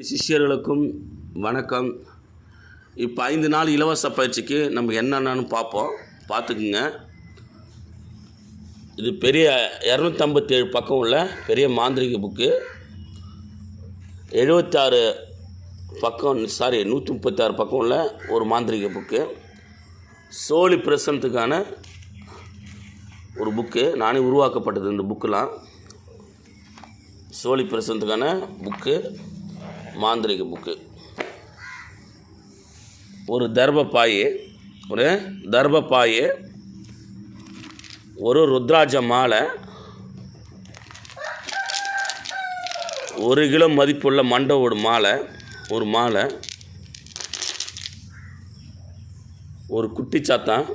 சிஷியர்களுக்கும் வணக்கம். இப்போ ஐந்து நாள் இலவச பயிற்சிக்கு நம்ம என்னென்னு பார்ப்போம். பார்த்துக்குங்க. இது பெரிய இரநூத்தம்பத்தேழு பக்கம் உள்ள பெரிய மாந்திரிக புக்கு. எழுபத்தாறு பக்கம் சாரி நூற்றி முப்பத்தாறு பக்கம் உள்ள ஒரு மாந்திரிக புக்கு. சோழி பிரசனத்துக்கான ஒரு புக்கு. நானே உருவாக்கப்பட்டது இந்த புக்கெலாம். சோழி பிரசனத்துக்கான புக்கு. மாந்திரிக புக்கு. ஒரு தர்பப்பாய் ஒரு தர்பப்பாய் ஒரு ருத்ராஜ மாலை ஒரு கிலோ மதிப்புள்ள மண்டவோடு மாலை ஒரு மாலை ஒரு குட்டி சாத்தான்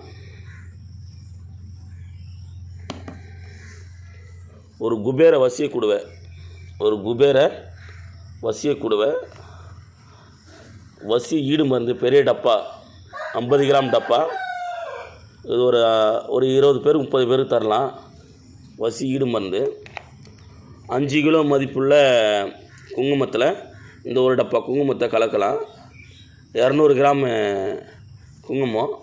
ஒரு குபேர வசிய குடுவை ஒரு குபேர வசிய குடுவை. வசி ஈடு மருந்து பெரிய டப்பா ஐம்பது கிராம் டப்பா. இது ஒரு ஒரு இருபது பேர் முப்பது பேர் தரலாம். வசி ஈடு மருந்து. அஞ்சு கிலோ மதிப்புள்ள குங்குமத்தில் இந்த ஒரு டப்பா குங்குமத்தை கலக்கலாம். இரநூறு கிராம் குங்குமம்.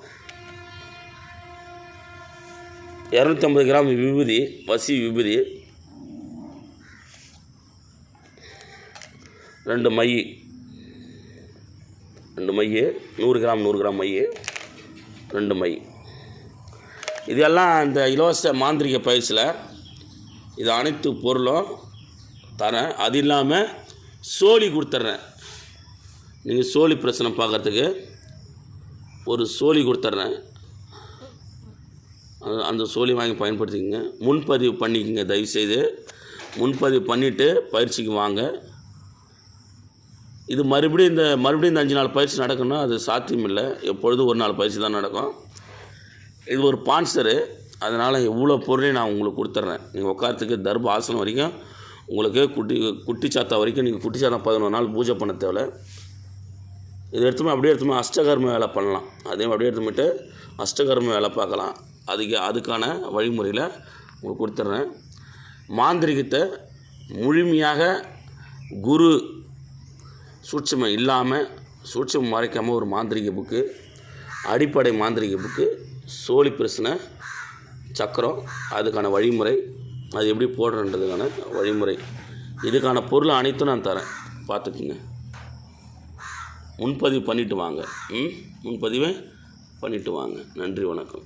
இரநூத்தம்பது கிராம் விபூதி வசி விபூதி. ரெண்டு மை. ரெண்டு மை நூறு கிராம் நூறு கிராம் மை ரெண்டு மை. இதெல்லாம் இந்த இலவச மாந்திரிக பயிற்சியில் இது அனைத்து பொருளும் தரேன். அது இல்லாமல் சோழி கொடுத்துட்றேன். நீங்கள் சோழி பிரச்சனை பார்க்கறதுக்கு ஒரு சோழி கொடுத்துட்றேன். அந்த- அந்த சோழி வாங்கி பயன்படுத்திக்கோங்க. முன்பதிவு பண்ணிக்கோங்க தயவுசெய்து. முன்பதிவு பண்ணிவிட்டு பயிற்சிக்கு வாங்க. இது மறுபடியும் இந்த மறுபடியும் இந்த அஞ்சு நாள் பயிற்சி நடக்கணும் அது சாத்தியம் இல்லை எப்பொழுதும் ஒரு நாள் பயிற்சி தான் நடக்கும். இது ஒரு பான்சரு அதனால் இவ்வளோ பொருளையும் நான் உங்களுக்கு கொடுத்துட்றேன். நீங்கள் உட்காரத்துக்கு தர்ப ஆசனம் வரைக்கும் உங்களுக்கு குட்டி குட்டி சாத்தா வரைக்கும் நீங்கள் குட்டி சாத்தா பதினொரு நாள் பூஜை பண்ண தேவை இது எடுத்துமே அப்படியே எடுத்துமே அஷ்டகர்ம வேலை பண்ணலாம். அதே அப்படியே எடுத்துமிட்டு அஷ்டகர்ம வேலை பார்க்கலாம். அதுக்கு அதுக்கான வழிமுறையில் உங்களுக்கு கொடுத்துட்றேன். மாந்திரிகத்தை முழுமையாக குரு சூட்சமம் இல்லாமல் சூட்சமம் மறைக்காமல் ஒரு மாந்திரிக புக்கு அடிப்படை மாந்திரிக புக்கு சோழி பிரச்சனை சக்கரம் அதுக்கான வழிமுறை அது எப்படி போடுறன்றதுக்கான வழிமுறை. இதுக்கான பொருள் அனைத்தும் நான் தரேன். பார்த்துக்குங்க. முன்பதிவு பண்ணிவிட்டு வாங்க. ம்? முன்பதிவை பண்ணிவிட்டு வாங்க. நன்றி வணக்கம்.